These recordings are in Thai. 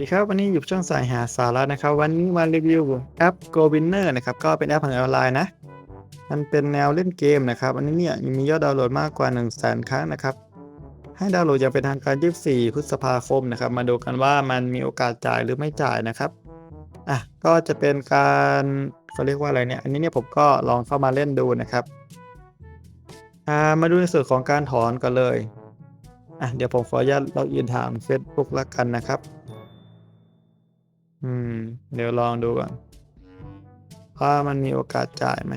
ดีครับวันนี้อยู่ช่องสายหาสาระนะครับ วันนี้มารีวิวแอป Go Winner นะครับก็เป็นแอปของออนไลน์นะ มันเป็นแนวเล่นเกมนะครับอันนี้เนี่ยมียอดดาวน์โหลดมากกว่า 1 0 0 0 0แสนครั้งนะครับ ให้ดาวน์โหลดอย่างเป็นทางการ 24 พฤษภาคมนะครับ มาดูกันว่ามันมีโอกาสจ่ายหรือไม่จ่ายนะครับอะก็จะเป็นการเขาเรียกว่าอะไรเนี่ย อันนี้เนี่ยผมก็ลองเข้ามาเล่นดูนะครับอ่ามาดูในส่วนของการถอนกันเลยอะเดี๋ยวผมขออนุญาตล็อกอินทาง Facebook ละกันนะครับ อืม เดี๋ยวลองดูก่อน ว่ามันมีโอกาสจ่ายไหม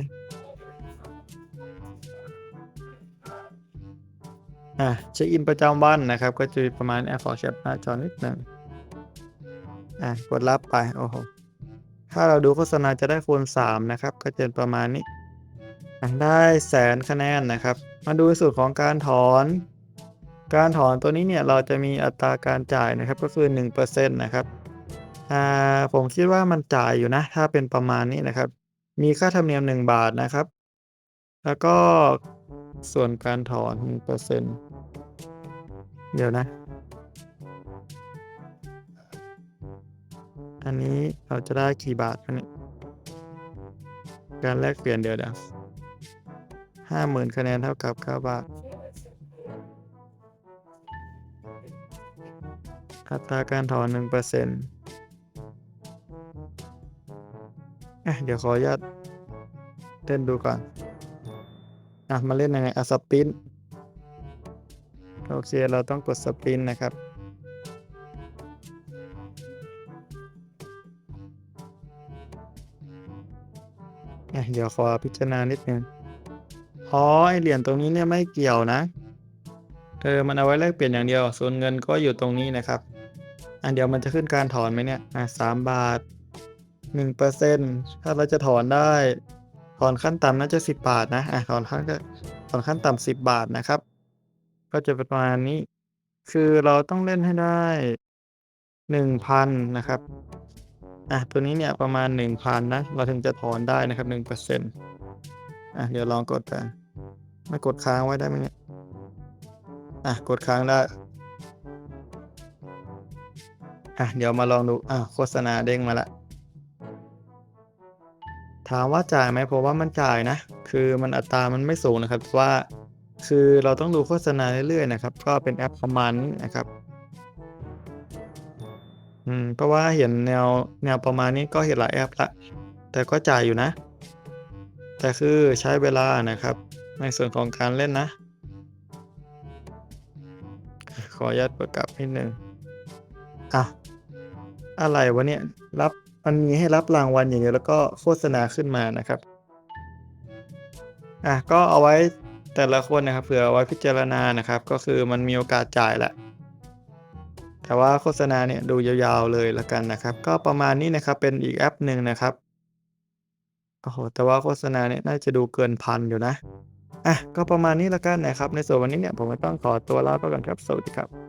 อะเช็คอินประจำวันนะครับ ก็จะประมาณแอปขอแคปหน้าจอนิดหนึ่งอะกดรับไปโอ้โหถ้าเราดูโฆษณาจะได้คูณ3นะครับ ก็จะประมาณนี้ได้แสนคะแนนนะครับ มาดูสูตรของการถอน การถอนตัวนี้เนี่ยเราจะมีอัตราการจ่ายนะครับก็คือ 1%นะครับ อ่า ผมคิดว่ามันจ่ายอยู่นะ ถ้าเป็นประมาณนี้นะครับ มีค่าธรรมเนียม 1 บาทนะครับ แล้วก็ส่วนการถอน1%เดี๋ยวนะ อันนี้เราจะได้กี่บาทคะเนี่ยการแลกเปลี่ยนเดี๋ยวเดี๋ยวห้าหมื่นคะแนนเท่ากับเก้าบาทอัตราการถอนหนึ่งเปอร์เซ็นต์ อะเดี๋ยวขออนุญาตเล่นดูก่อนอะมาเล่นยังไงอะสปินโอเค เราต้องกดสปินนะครับ เดี๋ยวขอพิจารณานิดนึงอ๋อไอเหรียญตรงนี้เนี่ยไม่เกี่ยวนะ เออ มันเอาไว้แลกเปลี่ยนอย่างเดียว ส่วนเงินก็อยู่ตรงนี้นะครับ อันเดี๋ยวมันจะขึ้นการถอนไหมเนี่ย อะสามบาท หนึ่งเปอร์เซ็นถ้าเราจะถอนได้ ถอนขั้นต่ำน่าจะสิบบาทนะอะถอนขั้นถอนขั้นต่ำสิบบาทนะครับ ก็จะประมาณนี้ คือเราต้องเล่นให้ได้หนึ่งพันนะครับอะตัวนี้เนี่ยประมาณหนึ่งพันนะ เราถึงจะถอนได้นะครับหนึ่งเปอร์เซ็นอะเดี๋ยวลองกดกันไม่กดค้างไว้ได้ไหมเนี่ยอะกดค้างได้อะเดี๋ยวมาลองดูอะโฆษณาเด้งมาละ ถามว่าจ่ายไหมผมว่ามันจ่ายนะ คือมันอัตรามันไม่สูงนะครับว่า คือเราต้องดูโฆษณาเรื่อยๆนะครับ ก็เป็นแอปประมาณนี้นะครับอืมเพราะว่าเห็นแนวแนวประมาณนี้ก็เห็นหลายแอปละ แต่ก็จ่ายอยู่นะ แต่คือใช้เวลานะครับ ในส่วนของการเล่นนะ ขออนุญาตเปิดกลับนิดนึงอะอะไรวะเนี่ย รับ มันมีให้รับรางวัลอย่างเงี้ยแล้วก็โฆษณาขึ้นมานะครับ อะก็เอาไว้แต่ละคนนะครับเผื่อเอาไว้พิจารณานะครับ ก็คือมันมีโอกาสจ่ายแหละ แต่ว่าโฆษณาเนี่ยดูยาวๆเลยละกันนะครับ ก็ประมาณนี้นะครับเป็นอีกแอปหนึ่งนะครับโอ้โหแต่ว่าโฆษณาเนี่ยน่าจะดูเกินพันอยู่นะอะก็ประมาณนี้ละกันนะครับ ในส่วนวันนี้เนี่ยผมก็ต้องขอตัวลาไปก่อนครับ สวัสดีครับ